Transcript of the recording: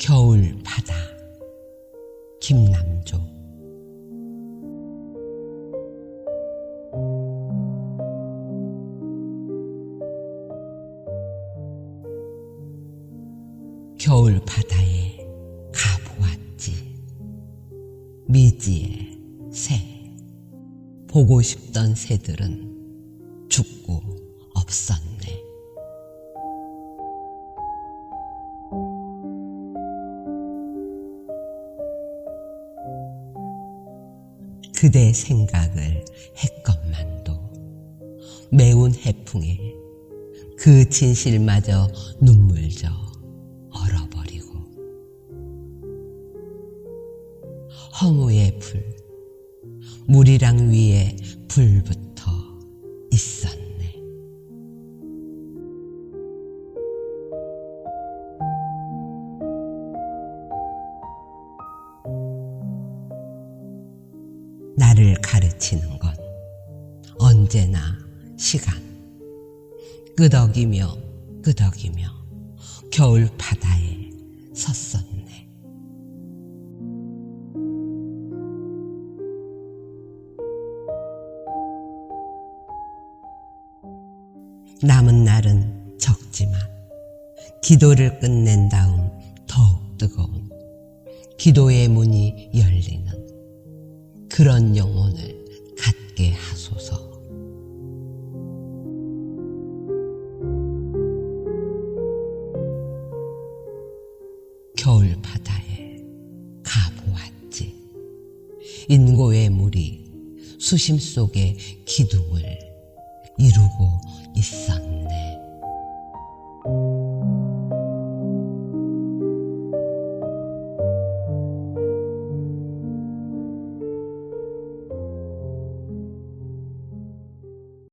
겨울 바다. 김남조. 겨울 바다에 가보았지. 미지의 새. 보고 싶던 새들은 죽고 없었네 그대 생각을 했건만도 매운 해풍에 그 진실마저 눈물져 얼어버리고 허무의 불 물이랑 위에 불붙어 있었네. 나를 가르치는 건 언제나 시간. 끄덕이며 끄덕이며 겨울 바다에 섰었네. 남은 날은 적지만 기도를 끝낸 다음 더욱 뜨거운 기도의 문이 열리는 그런 영혼을 갖게 하소서. 겨울 바다에 가보았지. 인고의 물이 수심 속에 기둥을 이루고 있었네.